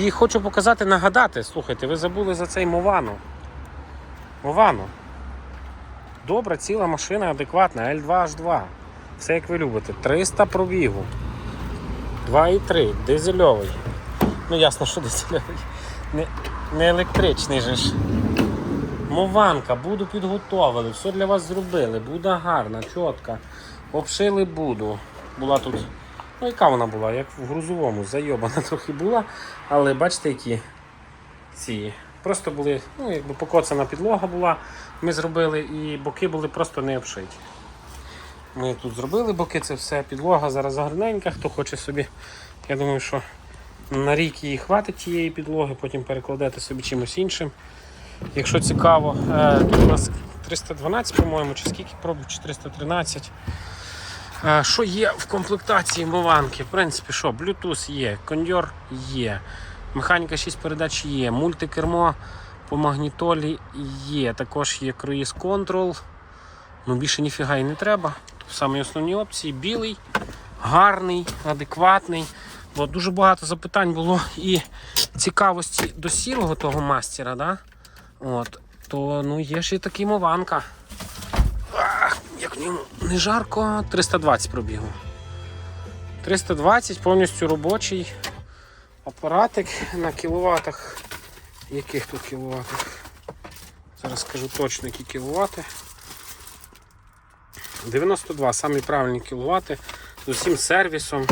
І хочу показати, нагадати, слухайте, ви забули за цей Мовану. Мовану. Добра, ціла машина, адекватна, L2H2. Все як ви любите. 300 пробігу. 2,3, дизельовий. Ну ясно, що дизельовий. Не, не електричний же ж. Мованка, буду підготовили, все для вас зробили, буде гарна, чітка. Обшили буду. Була тут. Ну, яка вона була, як в грузовому, зайобана трохи була, але бачите, які ці. Просто були, ну, якби покоцана підлога була, ми зробили, і боки були просто не обшиті. Ми тут зробили боки, це все, підлога зараз гарненька, хто хоче собі. Я думаю, що на рік її хватить тієї підлоги, потім перекладете собі чимось іншим. Якщо цікаво, е, тут у нас 312, по-моєму, чи скільки пробів, чи 313. Що є в комплектації Мованки? В принципі, що, Bluetooth є, кондьор є, механіка 6 передач є, мультикермо по магнітолі є, також є круїз контрол. Ну більше ніфіга і не треба. Тут самі основні опції. Білий, гарний, адекватний. Бо дуже багато запитань було і цікавості до сірого того мастера, да? От, то ну є ж і такий мованка. Ньому не жарко, 320 пробігу. 320 повністю робочий апаратик на кіловатах. Яких тут кіловатах? Зараз скажу точно, які кіловати. 92 самі правильні кіловати з усім сервісом.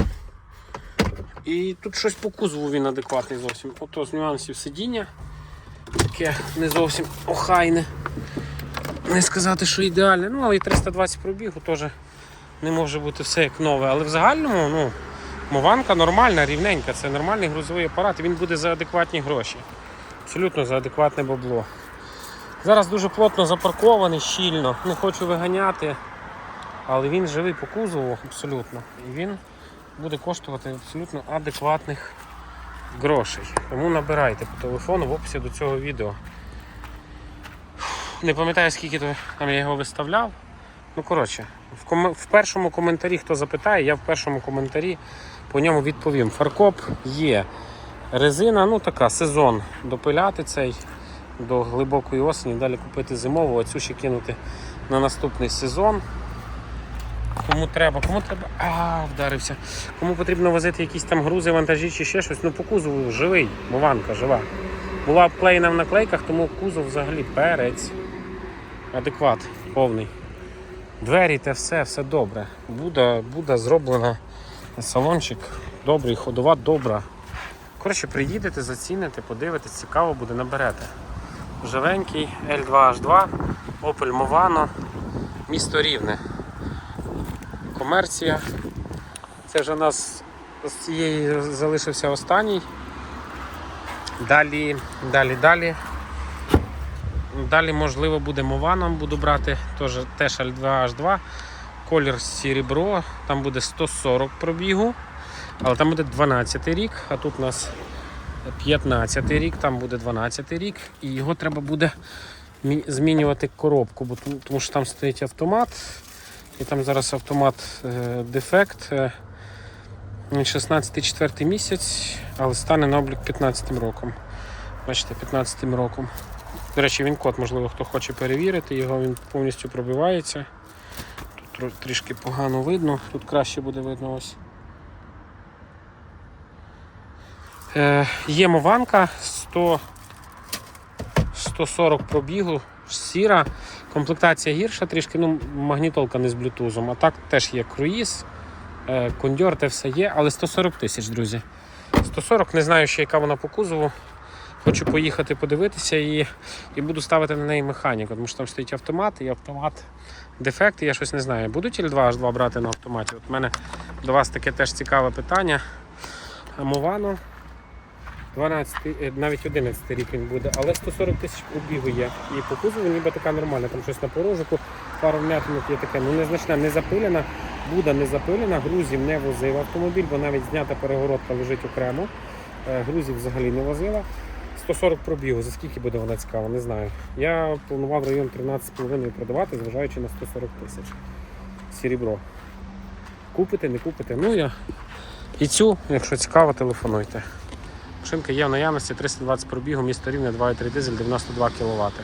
І тут щось по кузову він адекватний зовсім. Ото з нюансів сидіння. Таке не зовсім охайне. Не сказати, що ідеальне. Ну, але і 320 пробігу теж не може бути все як нове. Але в загальному, ну, мованка нормальна, рівненька. Це нормальний грузовий апарат, він буде за адекватні гроші. Абсолютно за адекватне бабло. Зараз дуже плотно запаркований, щільно. Не хочу виганяти, але він живий по кузову абсолютно. І він буде коштувати абсолютно адекватних грошей. Тому набирайте по телефону в описі до цього відео. Не пам'ятаю, скільки там я його виставляв. Ну, коротше, в, ком... в першому коментарі, хто запитає, я в першому коментарі по ньому відповім. Фаркоп є. Резина, ну така, сезон. Допиляти цей до глибокої осені, далі купити зимову, а цю ще кинути на наступний сезон. Кому треба, кому треба. А, вдарився. Кому потрібно возити якісь там грузи, вантажі чи ще щось, ну по кузову живий, мованка жива. Була обклеєна в наклейках, тому кузов взагалі перець. Адекват, повний. Двері те все, все добре. Буде, буде зроблено салончик добрий, ходова добра. Коротше, приїдете, заціните, подивитесь, цікаво буде, наберете. Живенький L2H2, Opel Movano, місто Рівне. Комерція. Це вже у нас з цієї залишився останній. Далі, далі, далі. Далі, можливо, буде Мованом, буду брати теж, теж L2H2. Колір сірібро, там буде 140 пробігу, але там буде 12 рік, а тут у нас 15 рік, там буде 12 рік, і його треба буде змінювати коробку, бо тому, що там стоїть автомат, і там зараз автомат е, дефект. Е, 16 четвертий місяць, але стане на облік 15 роком. Бачите, 15 роком. До речі, він код, можливо, хто хоче перевірити, його він повністю пробивається. Тут трішки погано видно, тут краще буде видно ось. Е, є мованка 100, 140 пробігу, сіра. Комплектація гірша, трішки, ну, магнітолка не з блютузом, а так теж є круїз, е, кондьор, те все є, але 140 тисяч, друзі. 140, не знаю ще, яка вона по кузову. Хочу поїхати подивитися і, і буду ставити на неї механіку, тому що там стоїть автомат, і автомат дефект, і я щось не знаю. Будуть L2 H2 брати на автоматі? От у мене до вас таке теж цікаве питання. Мовано 12, е, навіть 11 рік він буде, але 140 тисяч пробігу є. І по кузову ніби така нормальна, там щось на порожику, пару вмятинок є таке, ну незначна, не запилена, буде не запилена, грузів не возив автомобіль, бо навіть знята перегородка лежить окремо. Е, Грузів взагалі не возила. 140 пробігу, за скільки буде вона цікава, не знаю. Я планував район 13,5 продавати, зважаючи на 140 тисяч. Серебро. Купите, не купите. Ну я і цю, якщо цікаво, телефонуйте. Машинка є в наявності 320 пробігу, місто рівне 2,3 дизель, 92 кВт.